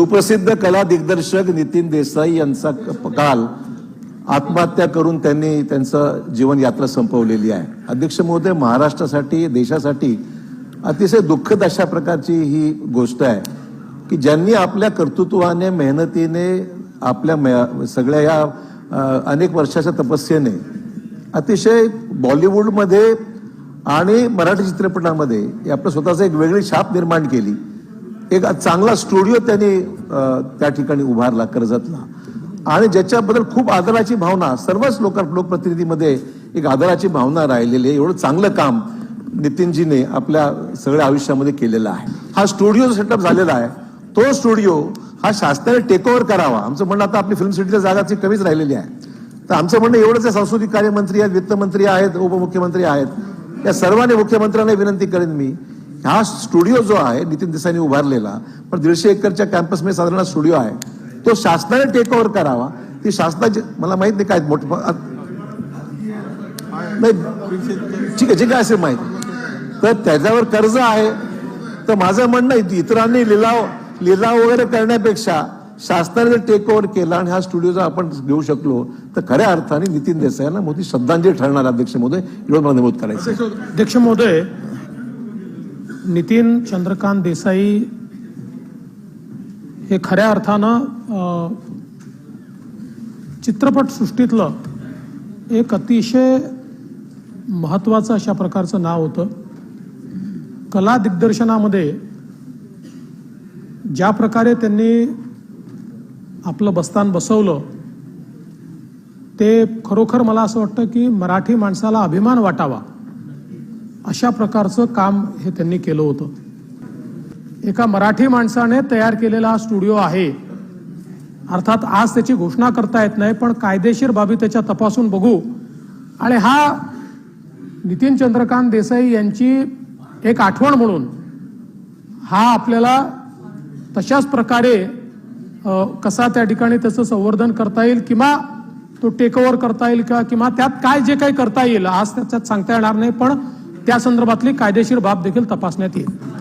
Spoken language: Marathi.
सुप्रसिद्ध कला दिग्दर्शक नितीन देसाई यांचा क- काल आत्महत्या करून त्यांनी त्यांचं जीवन यात्रा संपवलेली आहे. अध्यक्ष महोदय महाराष्ट्रासाठी देशासाठी अतिशय दुःखद अशा प्रकारची ही गोष्ट आहे की ज्यांनी आपल्या कर्तृत्वाने मेहनतीने आपल्या मे- सगळ्या या अनेक वर्षाच्या तपस्येने अतिशय बॉलिवूडमध्ये आणि मराठी चित्रपटामध्ये हे आपलं स्वतःचं एक वेगळी छाप निर्माण केली. एक चांगला स्टुडिओ त्यांनी त्या ठिकाणी उभारला कर्जतला. आणि ज्याच्याबद्दल खूप आदराची भावना सर्वच लोक लोकप्रतिनिधीमध्ये एक आदराची भावना राहिलेली आहे. एवढं चांगलं काम नितीनजीने आपल्या सगळ्या आयुष्यामध्ये केलेलं आहे. हा स्टुडिओ सेटअप झालेला आहे तो स्टुडिओ हा शासनाने टेकओव्हर करावा. आमचं म्हणणं आता आपली फिल्म सिटीच्या जागाची कमीच राहिलेली आहे. तर आमचं म्हणणं एवढंच आहे सांस्कृतिक कार्यमंत्री आहेत वित्तमंत्री आहेत उपमुख्यमंत्री आहेत. या सर्वांनी मुख्यमंत्र्यांना विनंती करेन मी हा स्टुडिओ जो आहे नितीन देसाईने उभारलेला पण दीडशे एकरच्या कॅम्पसमध्ये साधारण हा स्टुडिओ आहे. तो शासनाने टेक ओव्हर करावा. ती शासनाची मला माहीत नाही काय मोठ नाही ठीक आहे जे काय असेल माहिती. तर त्याच्यावर कर्ज आहे. तर माझं म्हणणं आहे इतरांनी लिलाव लिलाव वगैरे करण्यापेक्षा शासनाने जर टेक ओव्हर केला आणि हा स्टुडिओ जर आपण घेऊ शकलो तर खऱ्या अर्थाने नितीन देसाईंना मोठी श्रद्धांजली ठरणार अध्यक्ष महोदय. एवढं मला नमूद करायचं अध्यक्ष महोदय नितीन चंद्रकांत देसाई हे खऱ्या अर्थानं चित्रपटसृष्टीतलं एक अतिशय महत्त्वाचं अशा प्रकारचं नाव होतं. कला दिग्दर्शनामध्ये ज्या प्रकारे त्यांनी आपलं बस्तान बसवलं ते खरोखर मला असं वाटतं की मराठी माणसाला अभिमान वाटावा. अशा प्रकारचं काम हे त्यांनी केलं होतं. एका मराठी माणसाने तयार केलेला हा स्टुडिओ आहे. अर्थात आज त्याची घोषणा करता येत नाही पण कायदेशीर बाबी त्याच्या तपासून बघू. आणि हा नितीन चंद्रकांत देसाई यांची एक आठवण म्हणून हा आपल्याला तशाच प्रकारे कसा त्या ठिकाणी त्याचं संवर्धन करता येईल किंवा तो टेक ओव्हर करता येईल का किंवा त्यात काय जे काही करता येईल आज त्याच्यात सांगता येणार नाही पण त्या संदर्भातली कायदेशीर बाब देखील तपासण्यात येईल.